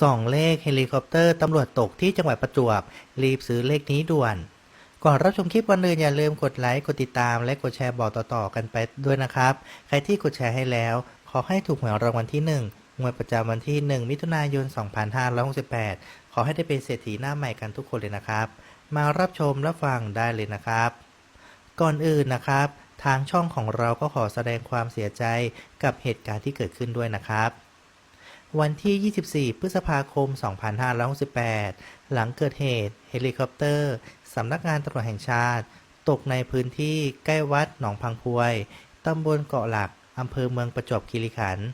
ส่องเลขเฮลิคอปเตอร์ตำรวจตกที่จังหวัดประจวบ รีบซื้อเลขนี้ด่วน ก่อนรับชมคลิปวันอื่นอย่าลืมกดไลค์ กดติดตาม และกดแชร์บอกต่อๆกันไปด้วยนะครับ ใครที่กดแชร์ให้แล้ว ขอให้ถูกหวยรางวัลที่ 1 งวดประจำวันที่ 1 มิถุนายน 2568 ขอให้ได้เป็นเศรษฐีหน้าใหม่กันทุกคนเลยนะครับ มารับชมรับฟังได้เลยนะครับ ก่อนอื่นนะครับ ทางช่องของเราก็ขอแสดงความเสียใจกับเหตุการณ์ที่เกิดขึ้นด้วยนะครับ วันที่ 24 พฤษภาคม 2568 หลังเกิดเหตุ เฮลิคอปเตอร์ สำนักงานตำรวจแห่งชาติ ตกในพื้นที่ใกล้วัดหนองพังพวย ตำบลเกาะหลัก อำเภอเมืองประจวบคีรีขันธ์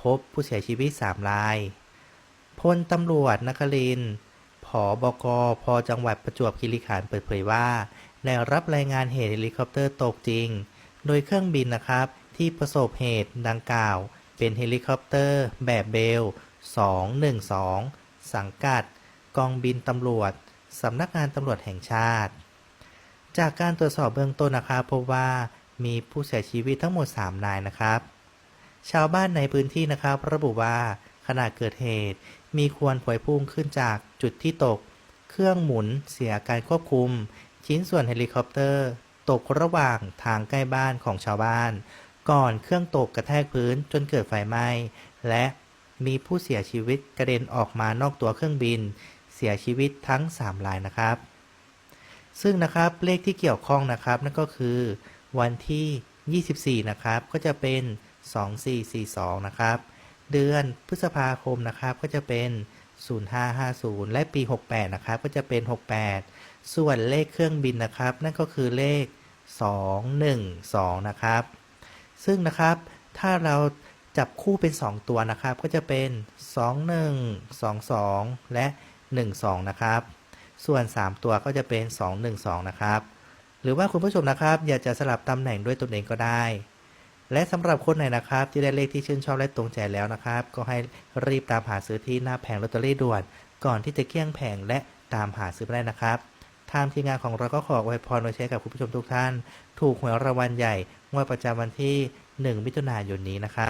พบผู้เสียชีวิต 3 ราย พลตำรวจนครินผอบกพจังหวัดประจวบคีรีขันธ์เปิดเผยว่า ได้รับรายงานเหตุเฮลิคอปเตอร์ตกจริง โดยเครื่องบินนะครับที่ประสบเหตุดังกล่าว เป็นเฮลิคอปเตอร์แบบเบล 212 สังกัด กองบินตำรวจ สำนักงานตำรวจแห่งชาติ จากการตรวจสอบเบื้องต้นนะครับพบว่ามีผู้เสียชีวิตทั้งหมด 3 นายนะครับ ชาวบ้านในพื้นที่นะครับ ระบุว่าขณะเกิดเหตุ มีควันพวยพุ่งขึ้นจากจุดที่ตก เครื่องหมุนเสียการควบคุม ชิ้นส่วนเฮลิคอปเตอร์ ตกระหว่างทางใกล้บ้านของชาวบ้าน ก่อนเครื่องตกกระแทกพื้นจนเกิดไฟไหม้ และมีผู้เสียชีวิตกระเด็นออกมานอกตัวเครื่องบิน เสียชีวิตทั้ง 3 รายนะครับ ซึ่งนะครับเลขที่เกี่ยวข้องนะครับ นั่นก็คือ วันที่ 24 นะครับ ก็จะเป็น 2442 นะครับ เดือนพฤษภาคมนะครับก็จะเป็น 0550 และปี 68 นะครับ ก็จะเป็น 68 ส่วนเลขเครื่องบินนะครับ นั่นก็คือเลข 212 นะครับ ซึ่งนะครับ ถ้าเราจับคู่เป็น 2 ตัวนะครับ ก็จะเป็น 21 22 และ 12 นะครับ ส่วน 3 ตัวก็จะเป็น 212 นะครับ หรือว่าคุณผู้ชมนะครับ อยากจะสลับตำแหน่งด้วยตนเองก็ได้ และสำหรับคนไหนนะครับ ที่ได้เลขที่ชื่นชอบและตรงใจแล้วนะครับ ก็ให้รีบตามหาซื้อที่หน้าแผงลอตเตอรี่ด่วน ก่อนที่จะเกี้ยงแผงและตามหาซื้อไม่ได้นะครับ ทางทีมงานของเราก็ขออวยพรโดยใช้กับคุณผู้ชมทุกท่าน ถูกหวยรางวัลใหญ่งวดประจำวันที่ 1 มิถุนายนนี้นะครับ